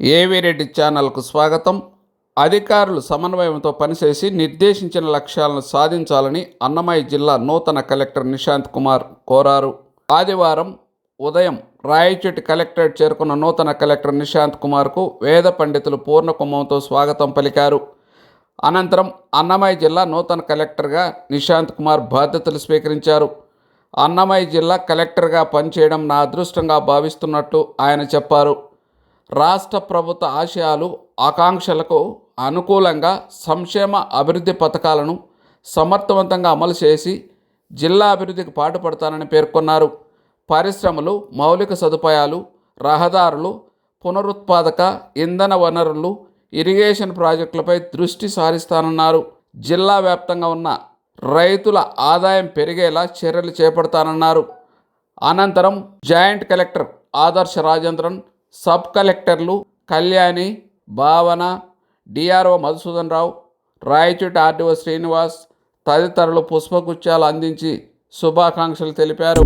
ఏవిరెడ్డి ఛానల్కు స్వాగతం. అధికారులు సమన్వయంతో పనిచేసి నిర్దేశించిన లక్ష్యాలను సాధించాలని అన్నమయ్య జిల్లా నూతన కలెక్టర్ నిశాంత్ కుమార్ కోరారు. ఆదివారం ఉదయం రాయచెట్టి కలెక్టరేట్ చేరుకున్న నూతన కలెక్టర్ నిశాంత్ కుమార్కు వేద పండితులు పూర్ణకుంభంతో స్వాగతం పలికారు. అనంతరం అన్నమయ్య జిల్లా నూతన కలెక్టర్గా నిశాంత్ కుమార్ బాధ్యతలు స్వీకరించారు. అన్నమయ్య జిల్లా కలెక్టర్గా పనిచేయడం నా అదృష్టంగా భావిస్తున్నట్టు ఆయన చెప్పారు. రాష్ట్ర ప్రభుత్వ ఆశయాలు ఆకాంక్షలకు అనుకూలంగా సంక్షేమ అభివృద్ధి పథకాలను సమర్థవంతంగా అమలు చేసి జిల్లా అభివృద్ధికి పాటుపడతానని పేర్కొన్నారు. పరిశ్రమలు మౌలిక సదుపాయాలు రహదారులు పునరుత్పాదక ఇంధన వనరులు ఇరిగేషన్ ప్రాజెక్టులపై దృష్టి సారిస్తానన్నారు. జిల్లా వ్యాప్తంగా ఉన్న రైతుల ఆదాయం పెరిగేలా చర్యలు చేపడతానన్నారు. అనంతరం జాయింట్ కలెక్టర్ ఆదర్శ రాజేంద్రన్ సబ్ కలెక్టర్లు కళ్యాణి భావన డిఆర్ఓ మధుసూదన్ రావు రాయచోటి ఆర్డీఓ శ్రీనివాస్ తదితరులు పుష్పగుచ్చాలు అందించి శుభాకాంక్షలు తెలిపారు.